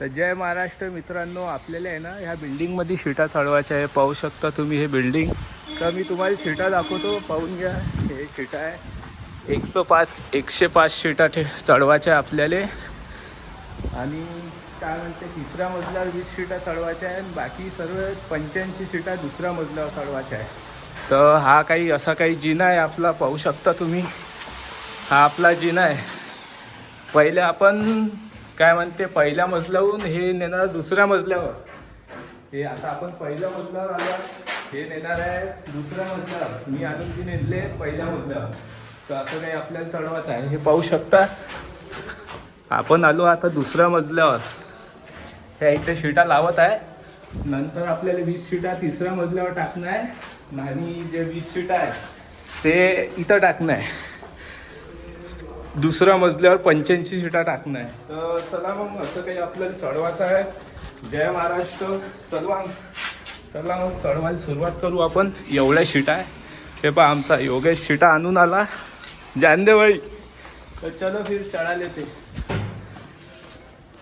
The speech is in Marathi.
तर जय महाराष्ट्र मित्रांनो आपल्याला आहे ना ह्या बिल्डिंगमध्ये शिटा चढवायच्या आहे. पाहू शकता तुम्ही हे बिल्डिंग. तर मी तुम्हाला शिटा दाखवतो. पाहून घ्या हे शिटा आहे. एकशे पाच एकशे पाच शिटा ठे चढवायच्या आहे आपल्याला. आणि काय म्हणते तिसऱ्या मजल्यावर वीस शिटा चढवायच्या आहे. आणि बाकी सर्व पंच्याऐंशी शिटा दुसऱ्या मजल्यावर चढवायच्या आहे. तर हा काही असा काही जिना आहे आपला. पाहू शकता तुम्ही. हा आपला जिना आहे. पहिले आपण काय म्हणते पहिल्या मजल्याहून हे नेणार दुसऱ्या मजल्यावर. हे आता आपण पहिल्या मजल्यावर आलो हे नेणार आहे दुसऱ्या मजल्यावर. मी आणून ती नेले पहिल्या मजल्यावर. तर असं काही आपल्याला चढवायचं आहे. हे पाहू शकता. आपण आलो आता दुसऱ्या मजल्यावर. ह्या इथे शिटा लावत आहे. नंतर आपल्याला वीस शिटा तिसऱ्या मजल्यावर टाकणार आहे. आणि जे वीस शिटा आहे ते इथं टाकणं आहे. दुसऱ्या मजल्यावर पंच्याऐंशी शिटा टाकणं आहे. तर चला मग असं काही आपल्याला चढवायचं आहे. जय महाराष्ट्र. चलवा चला मग चढवायला सुरुवात करू आपण. एवढ्या शिटा आहे. हे पहा आमचा योगेश शिटा आणून आला. जानदेवाई तर चलो फिर चढायला येते.